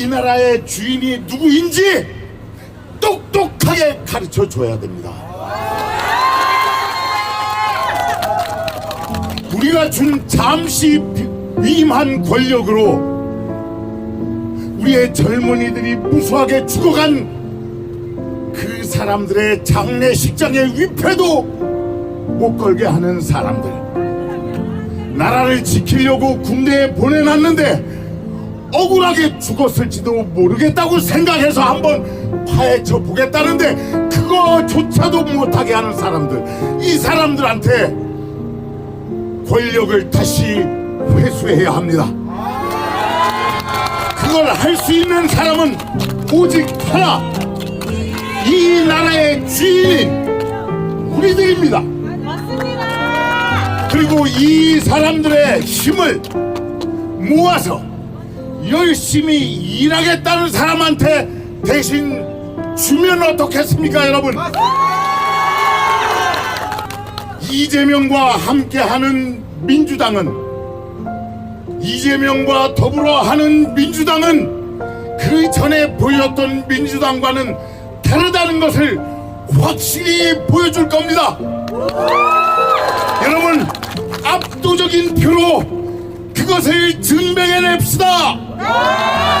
이 나라의 주인이 누구인지 똑똑하게 가르쳐 줘야 됩니다. 우리가 준 잠시 비- 위임한 권력으로 우리의 젊은이들이 무수하게 죽어간 그 사람들의 장례식장의 위패도 못 걸게 하는 사람들 나라를 지키려고 군대에 보내놨는데 억울하게 죽었을지도 모르겠다고 생각해서 한번 파헤쳐 보겠다는데 그거조차도 못하게 하는 사람들 이 사람들한테 권력을 다시 회수해야 합니다. 그걸 할 수 있는 사람은 오직 하나 이 나라의 주인인 우리들입니다. 그리고 이 사람들의 힘을 모아서 열심히 일하겠다는 사람한테 대신 주면 어떻겠습니까, 여러분? 이재명과 함께하는 민주당은 이재명과 더불어 하는 민주당은 그 전에 보였던 민주당과는 다르다는 것을 확실히 보여줄 겁니다. 여러분 압도적인 표로 그것을 증명해냅시다.